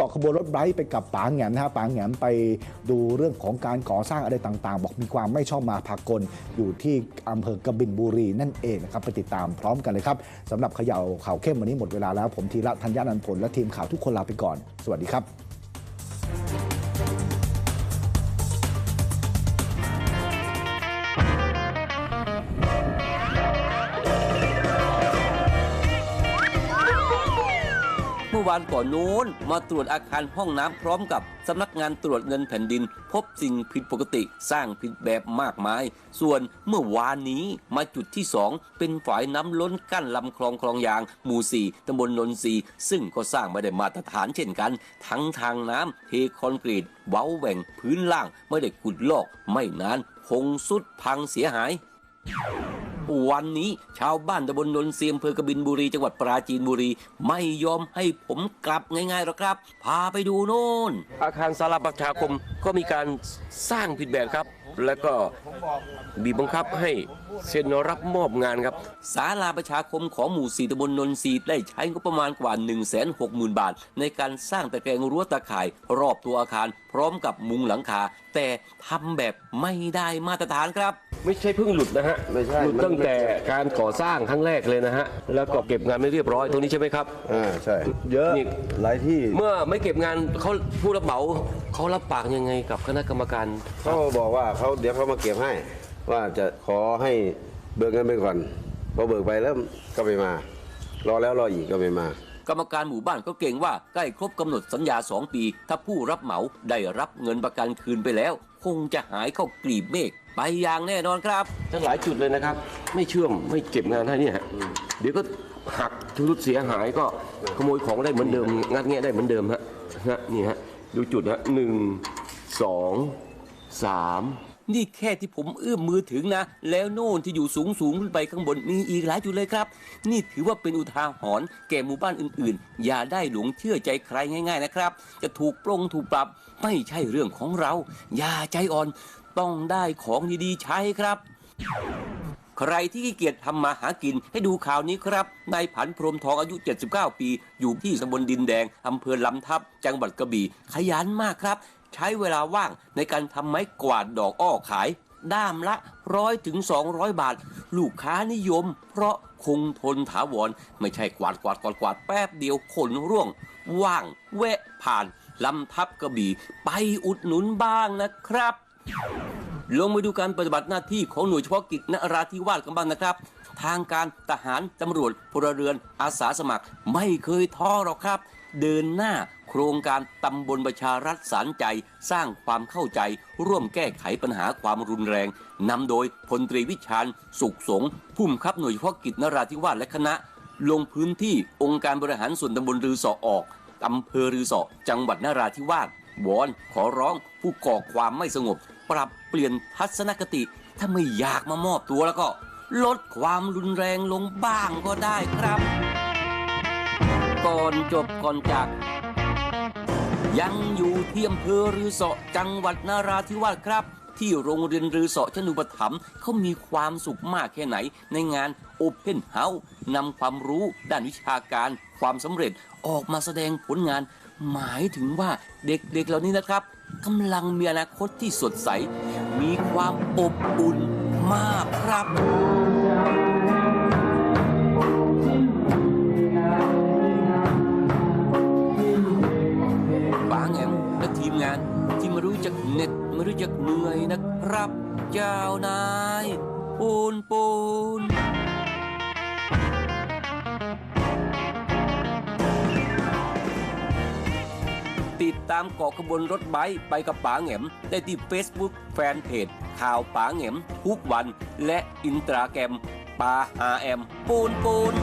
เกาะขบวนรถไบค์ไปกับป๋าแหงมนะฮะป๋าแหงมไปดูเรื่องของการก่อสร้างอะไรต่างๆ บอกมีความไม่ชอบมาพากลอยู่ที่อำเภอกบินบุรีนั่นเองนะครับไปติดตามพร้อมกันเลยครับสำหรับขย่าข่าวเข้มวันนี้หมดเวลาแล้ว ผมธีระธัญญานันผลและทีมข่าวทุกคนลาไปก่อน สวัสดีครับ อวานก่อนนู้นมาตรวจอาคารห้องน้ำพร้อมกับสำนักงานตรวจเงินแผ่นดิน พบสิ่งผิดปกติสร้างผิดแบบมากมาย ส่วนเมื่อวานนี้มาจุดที่สองเป็นฝายน้ำล้นกั้นลำคลองคลองยาง หมู่สี่ตำบลนนทรีซึ่งก็สร้างไม่ได้มาตรฐานเช่นกัน ทั้งทางน้ำเทคอนกรีตเว้าแหว่งพื้นล่างไม่ได้ขุดลอก ไม่นานคงสุดพังเสียหาย วันนี้ชาวบ้านตำบลนนเซียมเภอกบินบุรีจังหวัดปราจีนบุรี ไม่ยอมให้ผมกลับง่ายๆหรอกครับ พาไปดูโน่น อาคารสาราประชาคมก็มีการสร้างผิดแบบครับ แล้วก็บีบบังคับให้เซ็นรับมอบงานครับศาลาประชาคมของหมู่สีตำบลนนทรีย์ได้ใช้งบประมาณกว่า 1 6 0 0 0 0 บาท ในการสร้างตะแกรงรั้วตะข่าย รอบตัวอาคาร พร้อมกับมุงหลังคาแต่ทำแบบไม่ได้มาตรฐานครับ ไม่ใช่เพิ่งหลุดนะฮะไม่ใช่หลุดมันตั้งแต่การก่อสร้างครั้งแรกเลยนะฮะแล้วก็เก็บงานไม่เรียบร้อยตรงนี้ใช่ไหมครับ อ่าใช่ เยอะนี่ หลายที่เมื่อไม่เก็บงานเขาผู้รับเหมาเขารับปากยังไงกับคณะกรรมการ เขาบอกว่าเขาเดี๋ยวเขามาเก็บให้ ว่าจะขอให้เบิกเงินไปก่อนพอเบิกไปแล้วก็ไม่มา รอแล้วรออีกก็ไม่มา กรรมการหมู่บ้านก็เก่งว่าใกล้ครบกำหนดสัญญา 2 ปี ถ้าผู้รับเหมาได้รับเงินประกันคืนไปแล้ว คงจะหายเข้ากลีบเมฆไปอย่างแน่นอนครับ ทั้งหลายจุดเลยนะครับ ไม่เชื่อมไม่เก็บงานให้เนี่ยเดี๋ยวก็หักชุดเสียหายก็ขโมยของได้เหมือนเดิม งัดแงะได้เหมือนเดิมฮะฮะนี่ฮะดูจุดฮะหนึ่งสองสาม นี่แค่ที่ผมเอื้อมมือถึงนะ แล้วโน่นที่อยู่สูงสูงขึ้นไปข้างบนมีอีกหลายจุดเลยครับ นี่ถือว่าเป็นอุทาหรณ์แก่หมู่บ้านอื่นๆ อย่าได้หลงเชื่อใจใครง่าย ๆนะครับ จะถูกปลงถูกปรับไม่ใช่เรื่องของเรา อย่าใจอ่อนต้องได้ของดีๆใช้ครับใครที่ขี้เกียจทำมาหากินให้ดูข่าวนี้ครับ นายผันพรหมทองอายุ 79 ปี อยู่ที่ตำบลดินแดงอำเภอลำทับ จังหวัดกระบี่ ขยันมากครับ ใช้เวลาว่างในการทำไม้กวาดดอกอ้อขาย ด้ามละร้อยถึง 200 บาท ลูกค้านิยม เพราะคงทนถาวร ไม่ใช่กวาดกวาดกวาดกวาดแป๊บเดียวขนร่วง ว่างแวะผ่านลำทับกระบี่ ไปอุดหนุนบ้างนะครับ ลงไปดูการปฏิบัติหน้าที่ของหน่วยเฉพาะกิจนราธิวาสกันบ้างนะครับ ทางการทหารตำรวจพลเรือนอาสาสมัคร ไม่เคยท้อหรอกครับ เดินหน้า โครงการตำบลประชารัฐสารใจสร้างความเข้าใจ ร่วมแก้ไขปัญหาความรุนแรงนำโดยพลตรีวิชาญ สุขสงผู้บังคับหน่วยเฉพาะกิจนราธิวาสและคณะ ลงพื้นที่องค์การบริหารส่วนตำบลรือสอออกอำเภอรือสอจังหวัดนราธิวาสวอนขอร้องผู้ก่อความไม่สงบ ปรับเปลี่ยนทัศนคติ ถ้าไม่อยากมามอบตัวแล้วก็ ลดความรุนแรงลงบ้างก็ได้ครับ ก่อนจบก่อนจาก ยังอยู่ที่อำเภอรือเสาะจังหวัดนาราธิวาสครับ ที่โรงเรียนรือเสาะชนุปถัมภ์เขามีความสุขมากแค่ไหน ในงาน Open House นำความรู้ด้านวิชาการความสำเร็จออกมาแสดงผลงาน หมายถึงว่าเด็กๆเหล่านี้นะครับกำลังมีอนาคตที่สดใส มีความอบอุ่นมากครับ ที่ไม่รู้จักเหน็ดไม่รู้จักเหนื่อยนะครับ เจ้านายปูนปูนติดตามเกาะขบวนรถไบค์ไปกับป๋าแหงมได้ที่ Facebook แฟนเพจข่าวป๋าแหงมทุกวัน และอินสตาแกรมป๋าหาแอมปูนปูน